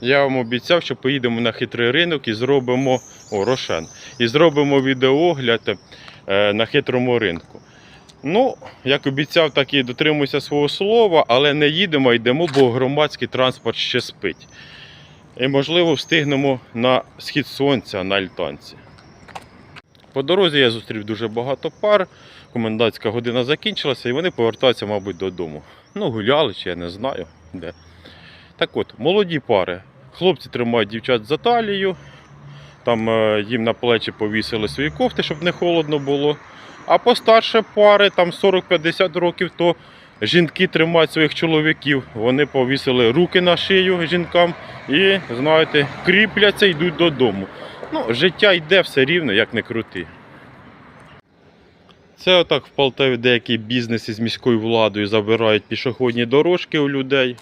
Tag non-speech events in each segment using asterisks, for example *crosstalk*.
Я вам обіцяв, що поїдемо на хитрий ринок і зробимо о. І зробимо відеоогляд е, на хитрому ринку. Ну, як обіцяв, так і дотримуюся свого слова, але не їдемо, йдемо, бо громадський транспорт ще спить. І, можливо, встигнемо на схід сонця на Альтанці. По дорозі я зустрів дуже багато пар. Комендантська година закінчилася, і вони повертаються, мабуть, додому. Ну, гуляли чи я не знаю де. Так от, молоді пари. Хлопці тримають дівчат за талію. Там е, їм на плечі повісили свої кофти, щоб не холодно було. А постарше пари, там 40-50 років, то жінки тримають своїх чоловіків. Вони повісили руки на шию жінкам і, знаєте, кріпляться йдуть додому. Ну, життя йде все рівно, як не крути. Це отак в Полтаві деякі бізнеси з міською владою забирають пішохідні дорожки у людей.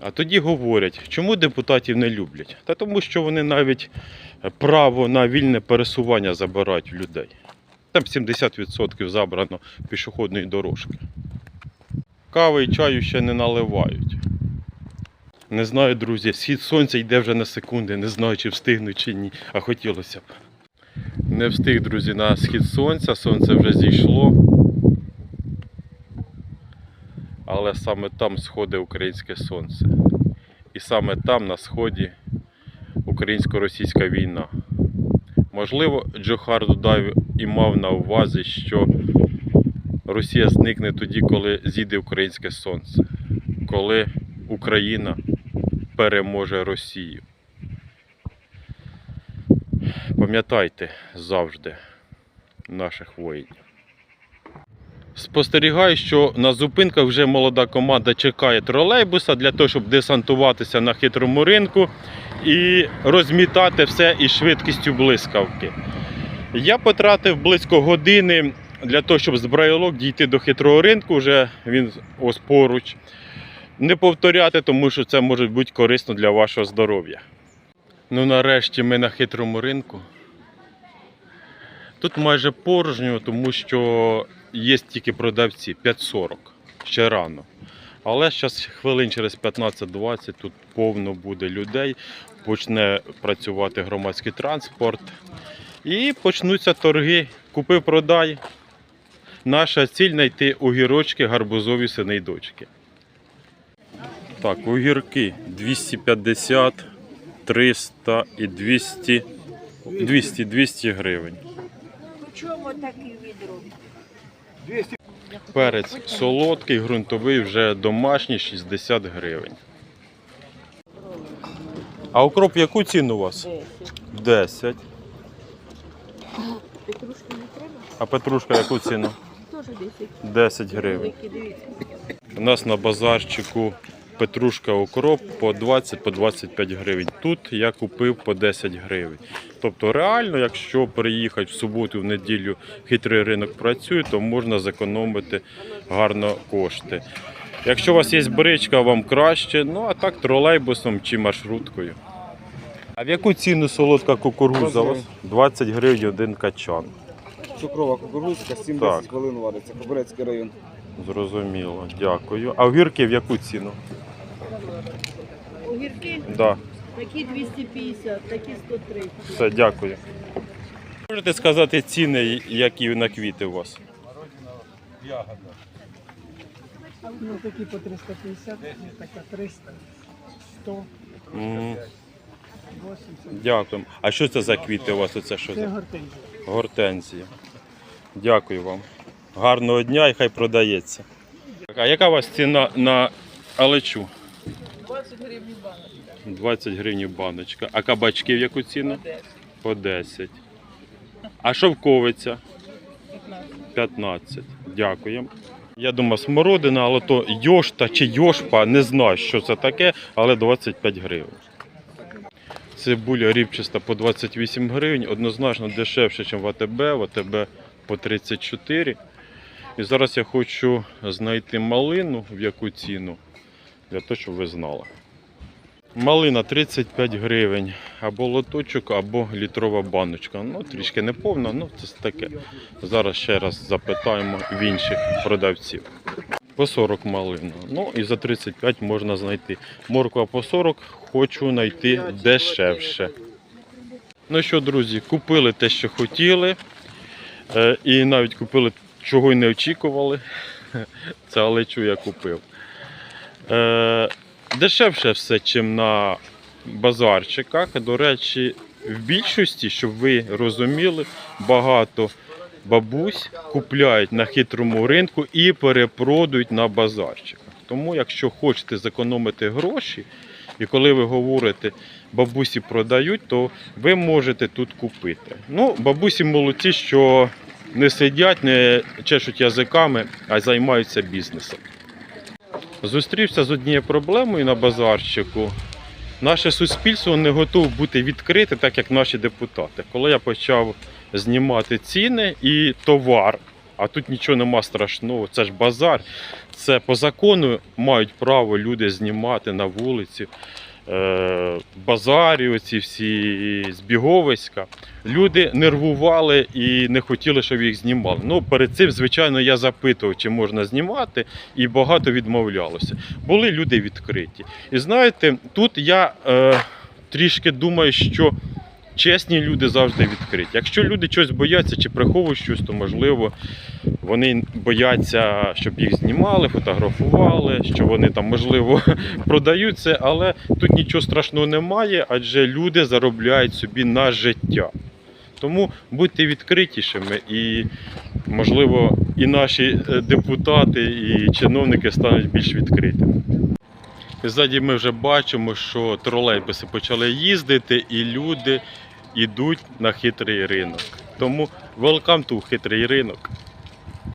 А тоді говорять, чому депутатів не люблять? Та тому, що вони навіть право на вільне пересування забирають у людей. Там 70% забрано пішохідної дорожки. Кави і чаю ще не наливають. Не знаю, друзі, схід сонця йде вже на секунди, не знаю, чи встигну чи ні, а хотілося б. Не встиг, друзі, на схід сонця, сонце вже зійшло. Але саме там сходить українське сонце. І саме там на сході українсько-російська війна. Можливо, Джохар Дудаєв і мав на увазі, що Росія зникне тоді, коли зійде українське сонце, коли Україна переможе Росію. Пам'ятайте завжди наших воїнів. Спостерігаю, що на зупинках вже молода команда чекає тролейбуса для того, щоб десантуватися на хитрому ринку і розмітати все із швидкістю блискавки. Я потратив близько години для того, щоб з брайлок дійти до хитрого ринку, вже він ось поруч. Не повторяти, тому що це може бути корисно для вашого здоров'я. Ну, нарешті ми на хитрому ринку. Тут майже порожньо, тому що є тільки продавці 5.40, ще рано. Але зараз хвилин через 15-20 тут повно буде людей, почне працювати громадський транспорт і почнуться торги. Купи-продай. Наша ціль знайти огірочки, гарбузові сини дочки. Так, огірки 250, 300 і 200, 200, 200 гривень. Чому такий відро? Перець солодкий, ґрунтовий, вже домашній 60 гривень. А укроп яку ціну у вас? 10. Петрушки не треба? А петрушка яку ціну? Теж 10. 10 гривень. У нас на базарчику петрушка укроп по 20 по 25 гривень. Тут я купив по 10 гривень. Тобто реально, якщо приїхати в суботу, в неділю хитрий ринок працює, то можна зекономити гарно кошти. Якщо у вас є бричка, вам краще, ну а так тролейбусом чи маршруткою. А в яку ціну солодка кукурудза? у вас? 20 гривень один качан. Цукрова кукурудзка, 7-10 Так. хвилин вариться, Кобилецький район. Зрозуміло, дякую. А огірки в яку ціну? Огірки Да. такі 250, такі 130. Все, дякую. Можете сказати ціни, які на квіти у вас? Ну, такі по 350, така 300, 100, Мгм, 80. Дякую. А що це за квіти у вас? Оце що Це за гортензія. гортензія? Дякую вам. Гарного дня і хай продається. А яка у вас ціна на алечу? 20 гривень банок. 20 гривень баночка. А кабачки в яку ціну? По 10. А шовковиця? 15. Дякуємо. Я думаю, смородина, але то йошта чи йошпа, не знаю, що це таке, але 25 гривень. Цибуля рібчаста по 28 гривень, однозначно дешевше, ніж в АТБ, в АТБ по 34. І зараз я хочу знайти малину, в яку ціну, для того, щоб ви знали. Малина 35 гривень, або лоточок, або літрова баночка. Ну, трішки не повна, ну це таке. Зараз ще раз запитаємо в інших продавців. По 40 малина. Ну і за 35 можна знайти. Морква по 40, хочу знайти дешевше. Ну що, друзі, купили те, що хотіли. Е, і навіть купили, чого й не очікували. *laughs* Це алечу я купив. Дешевше все, чим на базарчиках. До речі, в більшості, щоб ви розуміли, багато бабусь купляють на хитрому ринку і перепродають на базарчиках. Тому, якщо хочете зекономити гроші, і коли ви говорите, бабусі продають, то ви можете тут купити. Ну, бабусі молодці, що не сидять, не чешуть язиками, а займаються бізнесом. Зустрівся з однією проблемою на базарщику. Наше суспільство не готове бути відкрите, так як наші депутати. Коли я почав знімати ціни і товар, а тут нічого нема страшного, це ж базар. Це по закону мають право люди знімати на вулиці. Е, базарі, оці всі збіговиська. Люди нервували і не хотіли, щоб їх знімали. Ну, перед цим, звичайно, я запитував, чи можна знімати, і багато відмовлялося. Були люди відкриті. І знаєте, тут я е, трішки думаю, що чесні люди завжди відкриті. Якщо люди щось бояться чи приховують щось, то можливо вони бояться, щоб їх знімали, фотографували, що вони там, можливо, *laughs* продають це, але тут нічого страшного немає, адже люди заробляють собі на життя. Тому будьте відкритішими і, можливо, і наші е, депутати, і чиновники стануть більш відкритими. Ззаді ми вже бачимо, що тролейбуси почали їздити, і люди йдуть на хитрий ринок. Тому welcome to хитрий ринок.